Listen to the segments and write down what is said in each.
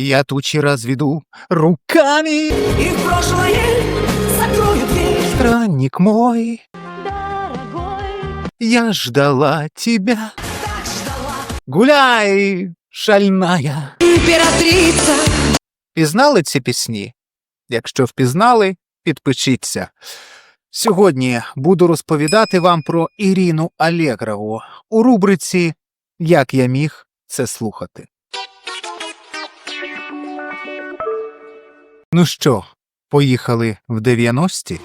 Я тучи разведу руками. И в прошлое закрою дверь Странник мой, Дорогой, я ждала тебя. Так ждала Гуляй, шальная. императрица Пізнали ці пісні? Якщо впізнали, підпишіться. Сьогодні буду розповідати вам про Ірину Алєгрову у рубриці Як я міг це слухати. Ну що, поїхали в 90-ті?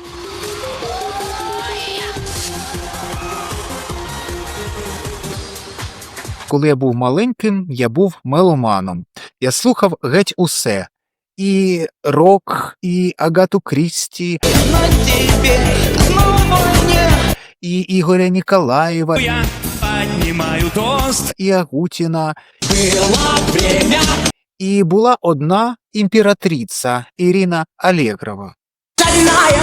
Коли я був маленьким, я був меломаном. Я слухав геть усе. І рок, і Агату Крісті, теперь снова не і Ігоря Ніколаєва, Я поднимаю тост. і Агутіна. было время І була одна імператриця Ірина Алєгрова. Шальная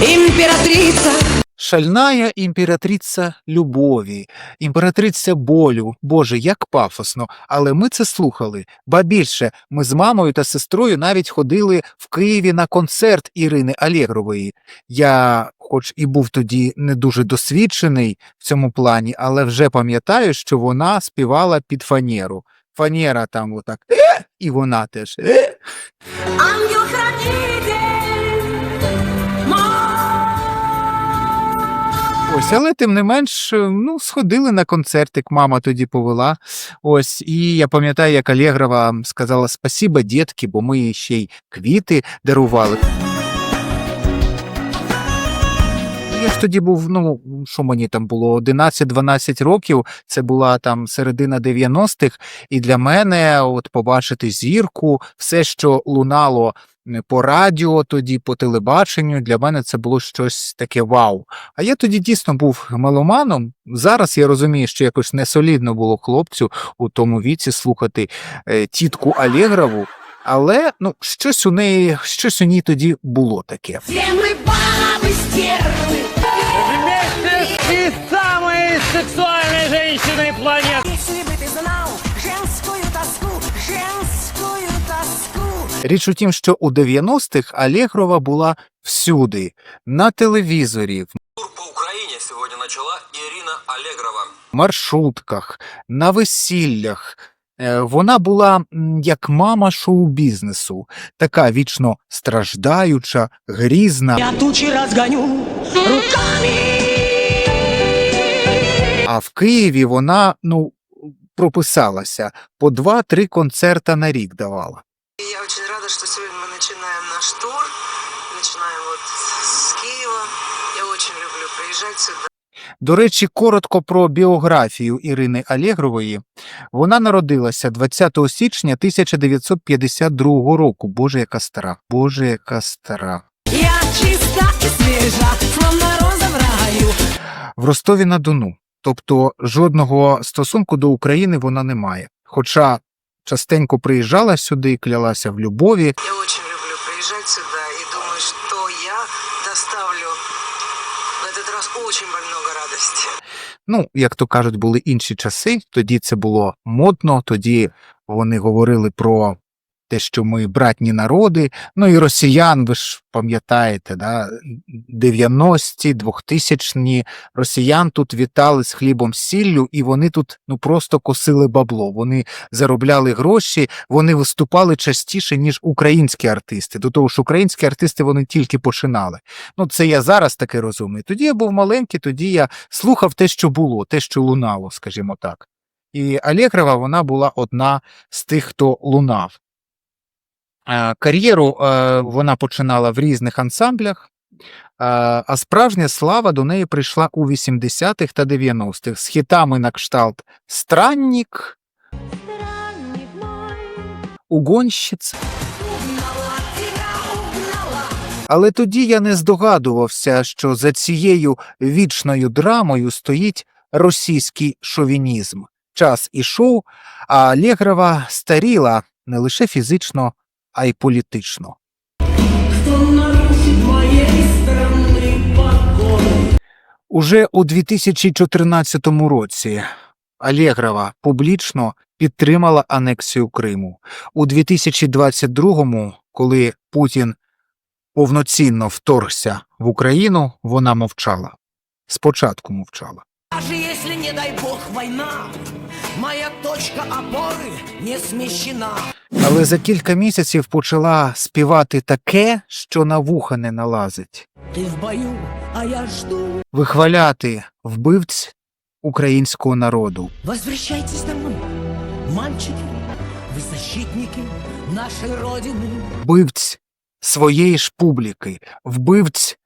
императрица Шальная імператриця любові, імператриця болю. Боже, як пафосно. Але ми це слухали. Ба більше, ми з мамою та сестрою навіть ходили в Києві на концерт Ірини Алєгрової. Я, хоч і був тоді не дуже досвідчений в цьому плані, але вже пам'ятаю, що вона співала під фанеру. Фанера там отак, «Е!» і вона теж. «Е!» Ось, але тим не менш, ну, сходили на концертик, мама тоді повела. Ось, і я пам'ятаю, як Алєгрова сказала спасіба, дітки, бо ми ще й квіти дарували. Тоді був, ну, що мені там було, 11-12 років, це була там середина 90-х, і для мене от побачити зірку, все, що лунало по радіо тоді, по телебаченню, для мене це було щось таке вау. А я тоді дійсно був меломаном. Зараз я розумію, що якось несолідно було хлопцю у тому віці слухати е, тітку Алєгрову, але ну, щось у неї, щось у ній тоді було таке. Річ у тім, що у 90-х Алєгрова була всюди, на телевізорі, Тур по Украине сегодня начала Ирина Аллегрова. маршрутках, на весіллях. Е, Вона була як мама шоу-бізнесу, така вічно страждаюча, грізна. Я тучи разгоню руками А в Києві вона ну прописалася по два-три концерта на рік давала. Рада, что сегодня мы начинаем наш тур. Начинаем вот с Киева. Я очень люблю приезжать сюда. До речі, коротко про біографію Ірини Алєгрової. Вона народилася 20 січня 1952 року. Боже, яка стара. Боже, яка стара. Я чиста и свежа Словно роза в раю В Ростові на Дону. Тобто жодного стосунку до України вона не має. Хоча частенько приїжджала сюди, клялася в любові. Я очень люблю приїжджати сюди і думаю, що я доставлю в цей раз очень багато радості. Ну, як то кажуть, були інші часи. Тоді це було модно, тоді вони говорили про те, що ми братні народи. Ну і росіян, ви ж пам'ятаєте, да? 90-ті, 2000-ні росіян тут вітали з хлібом сіллю, і вони тут ну просто косили бабло. Вони заробляли гроші, вони виступали частіше, ніж українські артисти. До того ж, українські артисти вони тільки починали. Ну, це я зараз таке розумію. Тоді я був маленький, тоді я слухав те, що було, те, що лунало, скажімо так. І Алєгрова вона була одна з тих, хто лунав. Кар'єру вона починала в різних ансамблях, а справжня слава до неї прийшла у 80-х та 90-х з хітами на кшталт Страннік, угнала Але тоді я не здогадувався, що за цією вічною драмою стоїть російський шовінізм. Час ішов, а Алєгрова старіла не лише фізично, а й політично. Уже у 2014 році Алєгрова публічно підтримала анексію Криму. У 2022-му, коли Путін повноцінно вторгся в Україну, вона мовчала. Спочатку мовчала. Даже если, не дай бог, война, моя точка опоры не смещена Але за кілька місяців почала співати таке, що на вуха не налазить, Ты в бою, а я жду. вихваляти вбивць українського народу. Возвращайтесь домой, мальчики, вы защитники нашей Родины. вбивць своєї ж публіки, вбивць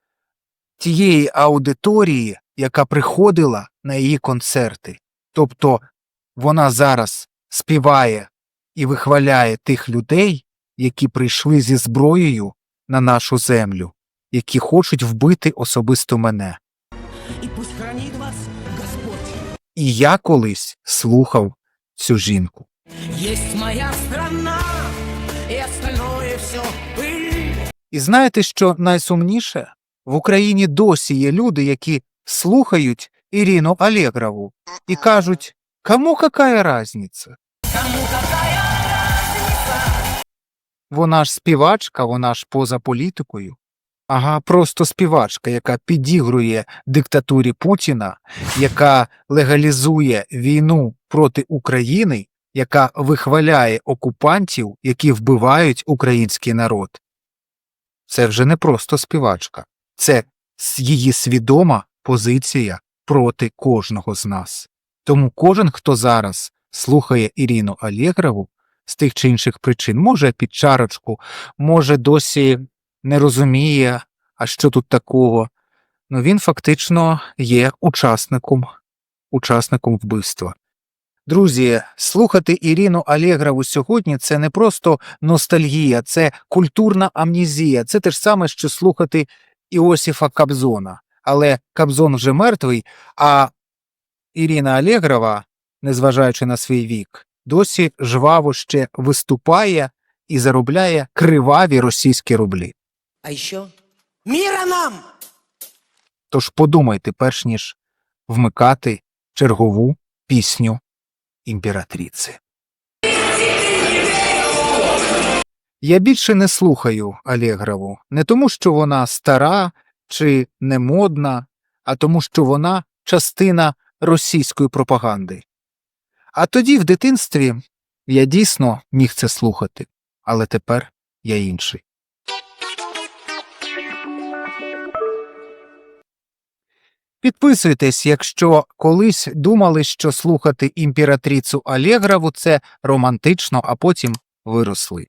тієї аудиторії, яка приходила на її концерти. Тобто вона зараз співає і вихваляє тих людей, які прийшли зі зброєю на нашу землю, які хочуть вбити особисто мене. И пусть хранит вас Господь. І я колись слухав цю жінку. Есть моя страна, и остальное все пыль. І знаєте, що найсумніше? В Україні досі є люди, які слухають Ірину Алєгрову і кажуть, кому какая разниця? Вона ж співачка, вона ж поза політикою. Ага, просто співачка, яка підігрує диктатурі Путіна, яка легалізує війну проти України, яка вихваляє окупантів, які вбивають український народ. Це вже не просто співачка, це її свідома позиція проти кожного з нас. Тому кожен, хто зараз слухає Ірину Алєгрову з тих чи інших причин, може під чарочку, може досі не розуміє, а що тут такого. Ну він фактично є учасником, учасником вбивства. Друзі, слухати Ірину Алєгрову сьогодні це не просто ностальгія, це культурна амнезія. Це те ж саме, що слухати Іосифа Кобзона. Але Кобзон вже мертвий, а Ірина Алєгрова, незважаючи на свій вік, досі жваво ще виступає і заробляє криваві російські рублі. А еще мира нам! Тож подумайте, перш ніж вмикати чергову пісню імператриці. Я більше не слухаю Алєгрову не тому, що вона стара чи немодна, а тому, що вона частина російської пропаганди. А тоді, в дитинстві, я дійсно міг це слухати, але тепер я інший. Підписуйтесь, якщо колись думали, що слухати імператрицю Алєгрову це романтично, а потім виросли.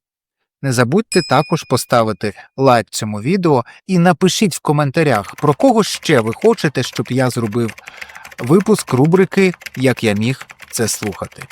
Не забудьте також поставити лайк цьому відео і напишіть в коментарях, про кого ще ви хочете, щоб я зробив випуск рубрики Як я міг це слухати.